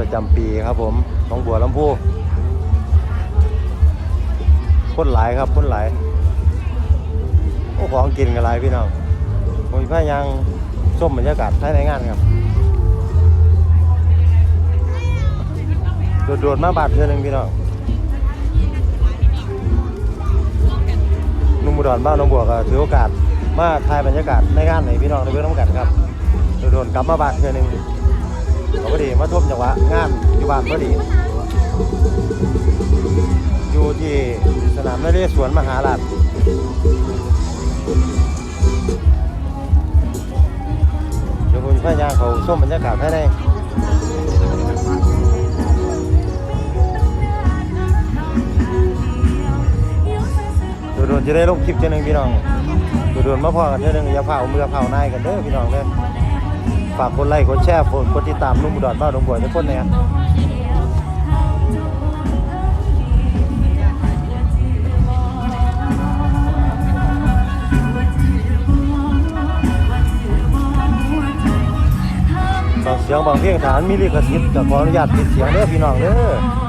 ประจำปีครับผมหนองบัวลำพูคนหลายครับคนหลายโอ้ของกินกันหลายพี่น้องผมพายังส้มบรรยากาศภายในงานครับโดดๆมาบาดเทือหนึงพี่น้องนุ่มอุดรบ้านหนองบัวก็ถือโอกาสมาถ่ายบรรยากาศในงานให้พี่น้องได้เบิ่งน้ำกันครับโดดๆกลับมาบาดเทือหนึง เขาพอดีมาทุ่มจังหวะงานอยู่บ้านพอดี อยู่ที่สนามนเรศวรมหาราชเดี๋ยวผมจะพายาเขาส้มบรรยากาศให้ได้โดนๆจะได้ลงคลิปเจ้าหนึ่งพี่น้องโดนๆมาพอกันเจ้าหนึ่งอย่าเผาเมื่อเผาหน้ากันเด้อพี่น้องเด้อ ฝากกดไลค์กดแชร์กดกดติดตามนุ่มอุดรบ้านหนองบัวทุกคนเนี่ยบางเสียงบางเพลงฐานมีลิขสิทธิ์ขออนุญาตปิดเสียงเด้อพี่น้องเด้อ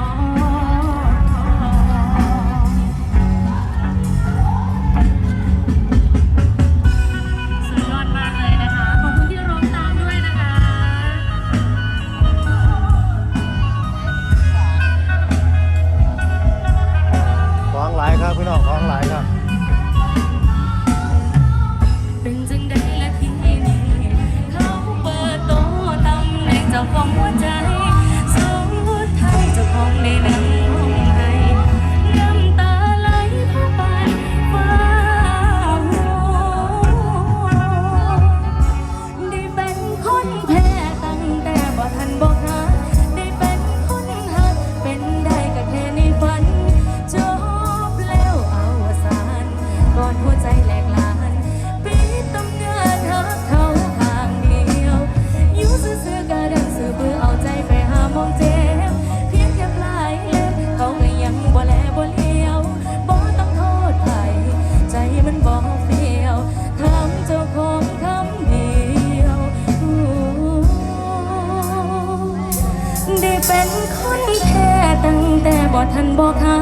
ท่านบอกหา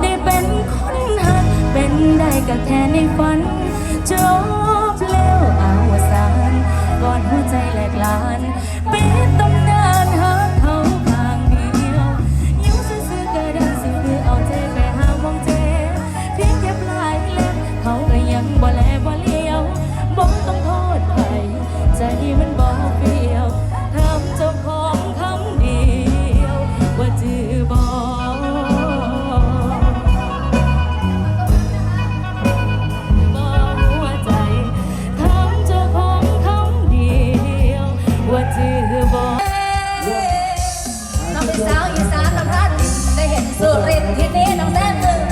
ได้เป็นคนหักเป็นได้ก็แค่ในฝันจบแล้วอาวสานก่อนหัวใจแหลกลานปิดตำ สุรินทร์ที่นี่น้องแซมลืม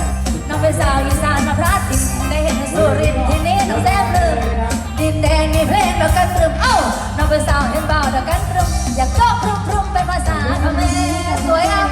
น้องเป็นสาวอีสานมาพลาดติดได้เห็นสุรินทร์ที่นี่น้องแซมลืมดินแดงมีเพลงดอกกันตรึมเอ้าน้องเป็นสาวเห็นบ่าวดอกกันตรึมอยากโจ๊กพรุ่งพรุ่งเป็นภาษาเขมรสวยงาม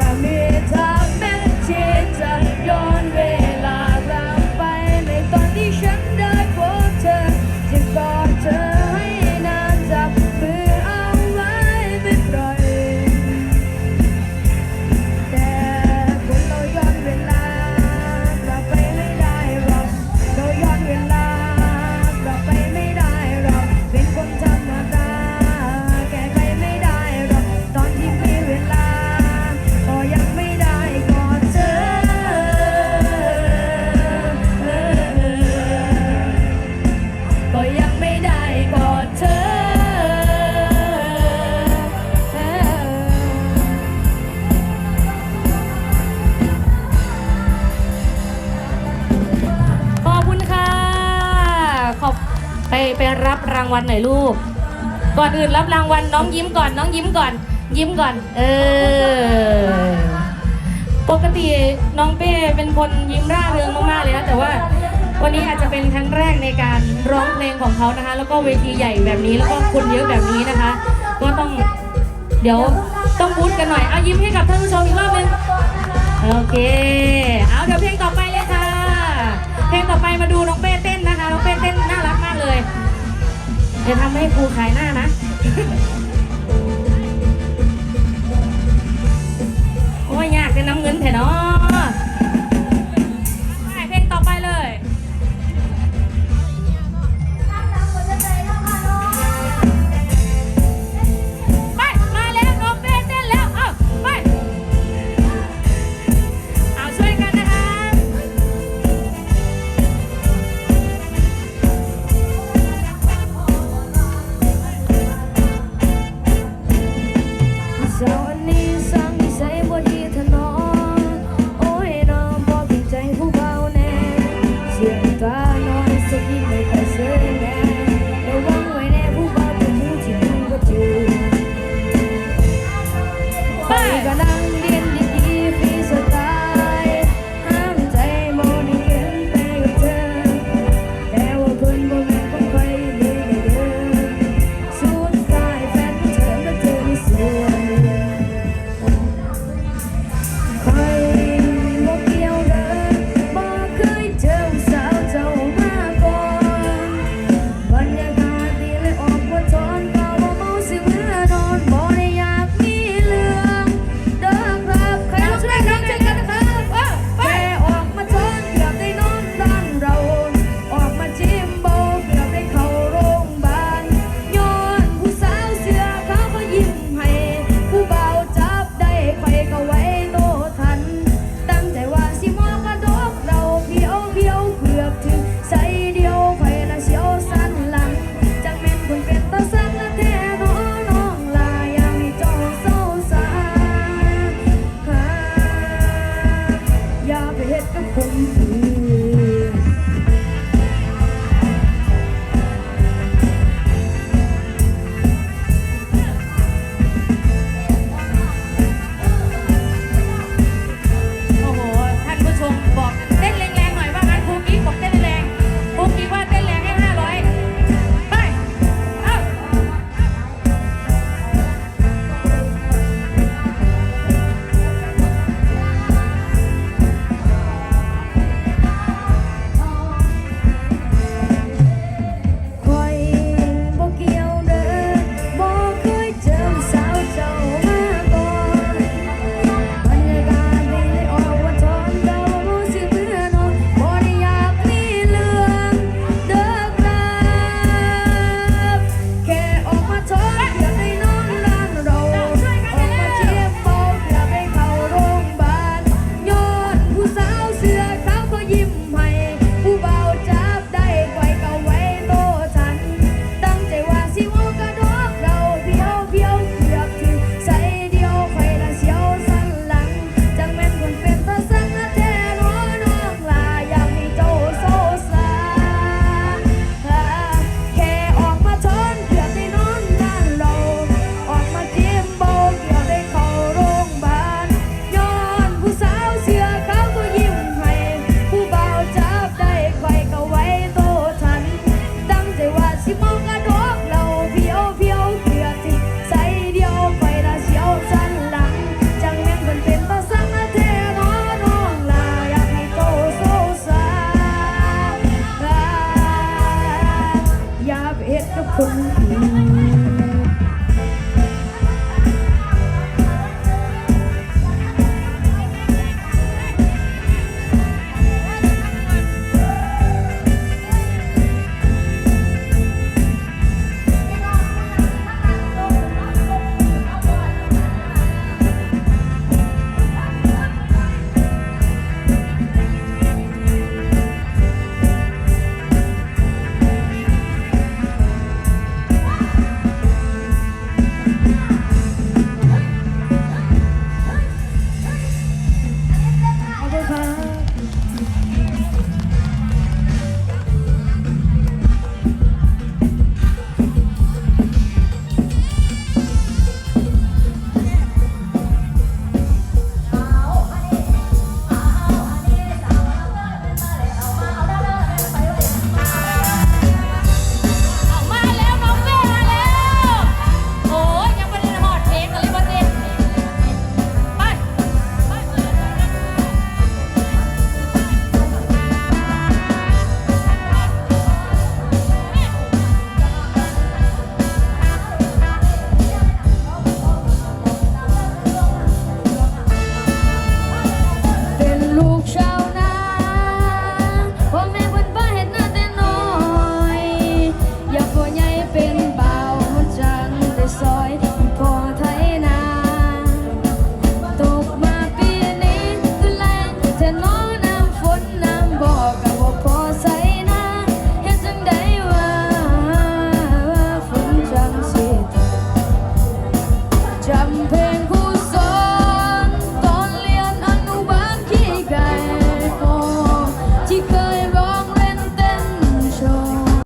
te. รับรางวัลหน่อยลูก ก่อนอื่นรับรางวัลน้องยิ้มก่อนน้องยิ้มก่อน ยิ้มก่อน เออ ปกติน้องเป้เป็นคนยิ้มร่าเริงมากๆเลยนะแต่ว่าวันนี้อาจจะเป็นครั้งแรกในการร้องเพลงของเขานะคะ แล้วก็เวทีใหญ่แบบนี้แล้วก็คนเยอะแบบนี้นะคะ ก็ต้องเดี๋ยวต้องบูธกันหน่อย เอายิ้มให้กับท่านผู้ชมอีกรอบนึง โอเค เอาเดี๋ยวเพลงต่อไปเลยค่ะ เพลงต่อไป จะทำให้ครูขายหน้านะ